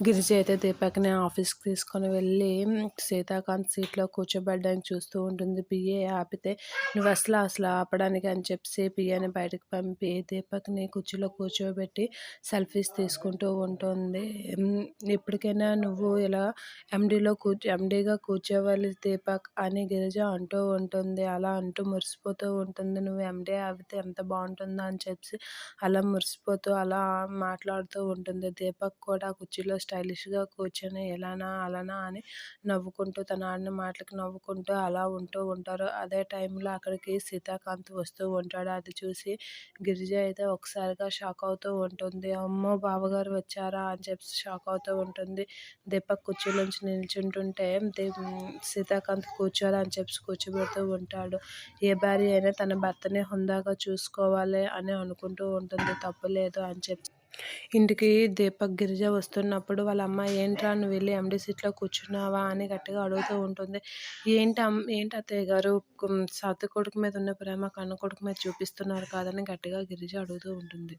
గిరిజ అయితే దీపక్ని ఆఫీస్కి తీసుకొని వెళ్ళి సీతాకాంత్ సీట్లో కూర్చోబెట్టడానికి చూస్తూ ఉంటుంది. పిఏ ఆపితే నువ్వు అసలు అసలు ఆపడానికి అని చెప్పి పిఏని బయటకు పంపి దీపక్ని కుర్చీలో కూర్చోబెట్టి సెల్ఫీస్ తీసుకుంటూ ఉంటుంది. ఇప్పటికైనా నువ్వు ఇలా ఎండీలో కూర్చో ఎండీగా కూర్చోవాలి దీపక్ అని గిరిజ అంటూ ఉంటుంది. అలా అంటూ మురిసిపోతూ ఉంటుంది. నువ్వు ఎండీ ఆపితే ఎంత బాగుంటుందో? అని చెప్పి అలా మురిసిపోతూ అలా మాట్లాడుతూ ఉంటుంది. దీపక్ కూడా కుర్చీలో స్టైలిష్గా కూర్చొని ఎలానా అలానా అని నవ్వుకుంటూ తన ఆడిన మాటలకు నవ్వుకుంటూ అలా ఉంటూ ఉంటారు. అదే టైంలో అక్కడికి సీతాకాంత్ వస్తూ ఉంటాడు. అది చూసి గిరిజ అయితే ఒకసారిగా షాక్ అవుతూ ఉంటుంది. అమ్మో! బావగారు వచ్చారా? అని చెప్పి షాక్ అవుతూ ఉంటుంది. దీపక్ కుర్చీలోంచి నిల్చుంటుంటే సీతాకాంత్ కూర్చోరా? అని చెప్పి కూర్చోబెడుతూ ఉంటాడు. ఏ భార్య అయినా తన భర్తని హుందాగా చూసుకోవాలి అని అనుకుంటూ ఉంటుంది. తప్పులేదు అని చెప్పి ఇంటికి దీపక్ గిరిజ వస్తున్నప్పుడు వాళ్ళ అమ్మ ఏంట్రా నువ్వు వెళ్ళి ఎండి సీట్లో కూర్చున్నావా? అని గట్టిగా అడుగుతూ ఉంటుంది. ఏంటి అమ్ ఏంటి అత్తయ్య గారు? సత్తు కొడుకు మీద ఉన్న ప్రేమ కన్న కొడుకు మీద చూపిస్తున్నారు కాదని గట్టిగా గిరిజ అడుగుతూ ఉంటుంది.